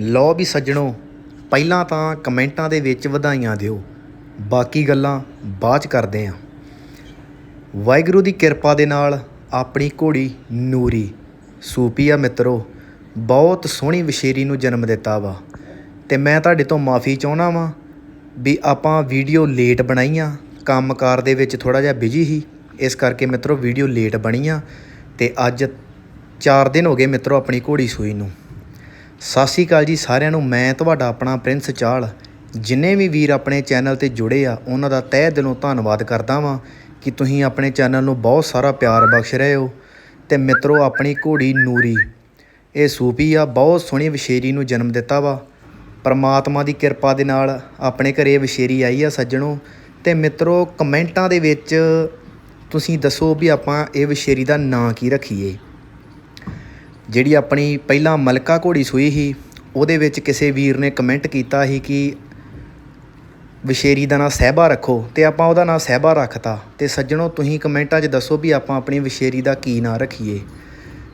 ਲਓ ਵੀ ਸੱਜਣੋ, ਪਹਿਲਾਂ ਤਾਂ ਕਮੈਂਟਾਂ ਦੇ ਵਿੱਚ ਵਧਾਈਆਂ ਦਿਓ। ਬਾਕੀ ਗੱਲਾਂ ਬਾਅਦ ਚ ਕਰਦੇ ਆਂ। ਵਾਹਿਗੁਰੂ ਦੀ ਕਿਰਪਾ ਦੇ ਨਾਲ ਆਪਣੀ ਘੋੜੀ ਨੂਰੀ ਸੂਪੀਆ ਆ ਮਿੱਤਰੋ, ਬਹੁਤ ਸੋਹਣੀ ਵਿਸ਼ੇਰੀ ਨੂੰ ਜਨਮ ਦਿੱਤਾ ਵਾ। ਤੇ ਮੈਂ ਤੁਹਾਡੇ ਤੋਂ ਮਾਫੀ ਚਾਹੁੰਦਾ ਵਾਂ ਵੀ ਆਪਾਂ ਵੀਡੀਓ ਲੇਟ ਬਣਾਈਆਂ ਕੰਮਕਾਰ ਦੇ ਵਿੱਚ ਥੋੜਾ ਜਿਹਾ ਬਿਜ਼ੀ ਸੀ, ਇਸ ਕਰਕੇ ਮਿੱਤਰੋ ਵੀਡੀਓ ਲੇਟ ਬਣੀ ਆ। ਤੇ ਅੱਜ 4 ਦਿਨ ਹੋ ਗਏ ਮਿੱਤਰੋ ਆਪਣੀ ਘੋੜੀ ਸੂਈ ਨੂੰ। ਸਤਿ ਸ਼੍ਰੀ ਅਕਾਲ ਜੀ ਸਾਰਿਆਂ ਨੂੰ, ਮੈਂ ਤੁਹਾਡਾ ਆਪਣਾ ਪ੍ਰਿੰਸ ਚਾਲ। ਜਿੰਨੇ ਵੀ ਵੀਰ ਆਪਣੇ ਚੈਨਲ ਤੇ ਜੁੜੇ ਆ, ਉਹਨਾਂ ਦਾ ਤਹਿ ਦਿਲੋਂ ਧੰਨਵਾਦ ਕਰਦਾ ਵਾਂ ਕਿ ਤੁਸੀਂ ਆਪਣੇ ਚੈਨਲ ਨੂੰ ਬਹੁਤ ਸਾਰਾ ਪਿਆਰ ਬਖਸ਼ ਰਹੇ ਹੋ। ਤੇ ਮਿੱਤਰੋ, ਆਪਣੀ ਘੋੜੀ ਨੂਰੀ, ਇਹ ਸੂਫ਼ੀ ਆ, ਬਹੁਤ ਸੋਹਣੀ ਵਿਸ਼ੇਰੀ ਨੂੰ ਜਨਮ ਦਿੱਤਾ ਵਾ। ਪਰਮਾਤਮਾ ਦੀ ਕਿਰਪਾ ਦੇ ਨਾਲ ਆਪਣੇ ਘਰੇ ਇਹ ਵਿਸ਼ੇਰੀ ਆਈ ਆ ਸੱਜਣੋ। ਤੇ ਮਿੱਤਰੋ, ਕਮੈਂਟਾਂ ਦੇ ਵਿੱਚ ਤੁਸੀਂ ਦੱਸੋ ਵੀ ਆਪਾਂ ਇਹ ਵਿਸ਼ੇਰੀ ਦਾ ਨਾਂ ਕੀ ਰੱਖੀਏ। ਜਿਹੜੀ ਆਪਣੀ ਪਹਿਲਾਂ ਮਲਕਾ ਘੋੜੀ ਸੂਈ ਸੀ, ਉਹਦੇ ਵਿੱਚ ਕਿਸੇ ਵੀਰ ਨੇ ਕਮੈਂਟ ਕੀਤਾ ਸੀ ਕਿ ਵਿਸ਼ੇਰੀ ਦਾ ਨਾਂ ਸਹਿਬਾ ਰੱਖੋ ਤੇ ਆਪਾਂ ਉਹਦਾ ਨਾਂ ਸਹਿਬਾ ਰੱਖਤਾ। ਤੇ ਸੱਜਣੋ, ਤੁਸੀਂ ਕਮੈਂਟਾਂ 'ਚ ਦੱਸੋ ਵੀ ਆਪਾਂ ਆਪਣੀ ਵਿਸ਼ੇਰੀ ਦਾ ਕੀ ਨਾਂ ਰੱਖੀਏ।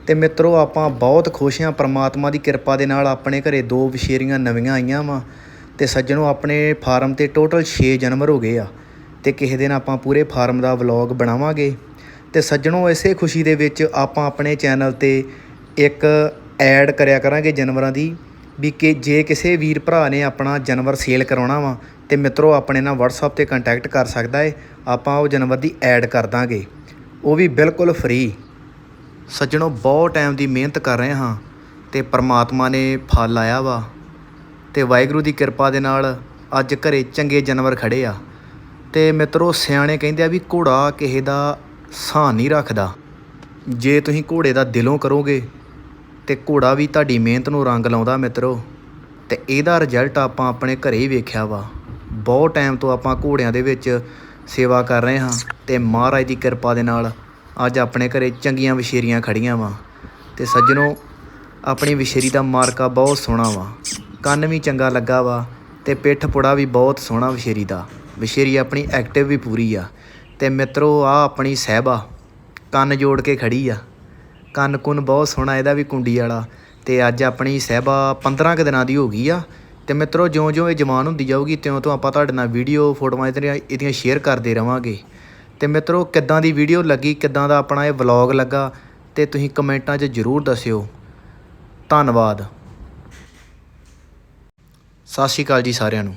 ਤੇ ਮਿੱਤਰੋ, ਆਪਾਂ ਬਹੁਤ ਖੁਸ਼ ਹਾਂ, ਪ੍ਰਮਾਤਮਾ ਦੀ ਕਿਰਪਾ ਦੇ ਨਾਲ ਆਪਣੇ ਘਰੇ ਦੋ ਵਿਸ਼ੇਰੀਆਂ ਨਵੀਆਂ ਆਈਆਂ ਵਾ। ਤੇ ਸੱਜਣੋ, ਆਪਣੇ ਫਾਰਮ ਤੇ ਟੋਟਲ 6 ਜਨਮਰ ਹੋ ਗਏ ਆ। ਤੇ ਕਿਸੇ ਦਿਨ ਆਪਾਂ ਪੂਰੇ ਫਾਰਮ ਦਾ ਵਲੌਗ ਬਣਾਵਾਂਗੇ। ਤੇ ਸੱਜਣੋ, ਇਸੇ ਖੁਸ਼ੀ ਦੇ ਵਿੱਚ ਆਪਾਂ ਆਪਣੇ ਚੈਨਲ ਤੇ ਇੱਕ ਐਡ ਕਰਿਆ ਕਰਾਂਗੇ ਜਾਨਵਰਾਂ ਦੀ ਵੀ ਕਿ ਜੇ ਕਿਸੇ ਵੀਰ ਭਰਾ ਨੇ ਆਪਣਾ ਜਾਨਵਰ ਸੇਲ ਕਰਾਉਣਾ ਵਾ ਤੇ ਮਿੱਤਰੋ ਆਪਣੇ ਨਾਲ WhatsApp ਤੇ ਕੰਟੈਕਟ ਕਰ ਸਕਦਾ ਹੈ ਆਪਾਂ ਉਹ ਜਾਨਵਰ ਦੀ ਐਡ ਕਰ ਦਾਂਗੇ। ਉਹ ਵੀ ਬਿਲਕੁਲ ਫ੍ਰੀ ਸੱਜਣੋ, ਬਹੁਤ ਟਾਈਮ ਦੀ ਮਿਹਨਤ ਕਰ ਰਹੇ ਹਾਂ ਤੇ ਪ੍ਰਮਾਤਮਾ ਨੇ ਫਲ ਆਇਆ ਵਾ ਤੇ ਵਾਹਿਗੁਰੂ ਦੀ ਕਿਰਪਾ ਦੇ ਨਾਲ ਅੱਜ ਘਰੇ ਚੰਗੇ ਜਾਨਵਰ ਖੜੇ ਆ। ਤੇ ਮਿੱਤਰੋ, ਸਿਆਣੇ ਕਹਿੰਦੇ ਆ ਵੀ ਘੋੜਾ ਕਿਸੇ ਦਾ ਸਾਹ ਨਹੀਂ ਰੱਖਦਾ। ਜੇ ਤੁਸੀਂ ਘੋੜੇ ਦਾ ਦਿਲੋਂ ਕਰੋਗੇ ਤੇ ਘੋੜਾ ਵੀ ਤੁਹਾਡੀ ਮਿਹਨਤ ਨੂੰ ਰੰਗ ਲਾਉਂਦਾ ਮਿੱਤਰੋ। ਤੇ ਇਹਦਾ ਰਿਜ਼ਲਟ ਆਪਾਂ ਆਪਣੇ ਘਰੇ ਹੀ ਵੇਖਿਆ ਵਾ। ਬਹੁਤ ਟਾਈਮ ਤੋਂ ਆਪਾਂ ਘੋੜਿਆਂ ਦੇ ਵਿੱਚ ਸੇਵਾ ਕਰ ਰਹੇ ਹਾਂ ਤੇ ਮਹਾਰਾਜ ਦੀ ਕਿਰਪਾ ਦੇ ਨਾਲ ਅੱਜ ਆਪਣੇ ਘਰੇ ਚੰਗੀਆਂ ਵਿਸ਼ੇਰੀਆਂ ਖੜੀਆਂ ਵਾ। ਤੇ ਸੱਜਣੋ, ਆਪਣੀ ਵਿਸ਼ੇਰੀ ਦਾ ਮਾਰਕਾ ਬਹੁਤ ਸੋਹਣਾ ਵਾ। ਕੰਨ ਵੀ ਚੰਗਾ ਲੱਗਾ ਵਾ ਤੇ ਪਿੱਠ ਪੁੜਾ ਵੀ ਬਹੁਤ ਸੋਹਣਾ ਵਿਸ਼ੇਰੀ ਦਾ। ਵਿਸ਼ੇਰੀ ਆਪਣੀ ਐਕਟਿਵ ਵੀ ਪੂਰੀ ਆ। ਤੇ ਮਿੱਤਰੋ ਆ ਆਪਣੀ ਸਹਿਬਾ ਕੰਨ ਜੋੜ ਕੇ ਖੜੀ ਆ। ਕੰਨ ਕੁੰਨ ਬਹੁਤ ਸੋਹਣਾ ਇਹਦਾ ਵੀ ਕੁੰਡੀ ਵਾਲਾ। ਤੇ ਅੱਜ ਆਪਣੀ ਸਹਿਬਾ 15 ਕੁ ਦਿਨਾਂ ਦੀ ਹੋ ਗਈ ਆ। ਤੇ ਮਿੱਤਰੋ, ਜਿਉਂ-ਜਿਉਂ ਇਹ ਜਵਾਨ ਹੁੰਦੀ ਜਾਊਗੀ ਤਿਉਂ ਤੋਂ ਆਪਾਂ ਤੁਹਾਡੇ ਨਾਲ ਵੀਡੀਓ, ਫੋਟੋਆਂ ਇਹਦੀਆਂ ਇਹਦੀਆਂ ਸ਼ੇਅਰ ਕਰਦੇ ਰਵਾਂਗੇ। ਤੇ ਮਿੱਤਰੋ, ਕਿੱਦਾਂ ਦੀ ਵੀਡੀਓ ਲੱਗੀ, ਕਿੱਦਾਂ ਦਾ ਆਪਣਾ ਇਹ ਵਲੌਗ ਲੱਗਾ, ਤੇ ਤੁਸੀਂ ਕਮੈਂਟਾਂ 'ਚ ਜ਼ਰੂਰ ਦੱਸਿਓ। ਧੰਨਵਾਦ। ਸਤਿ ਸ਼੍ਰੀ ਅਕਾਲ ਜੀ ਸਾਰਿਆਂ ਨੂੰ।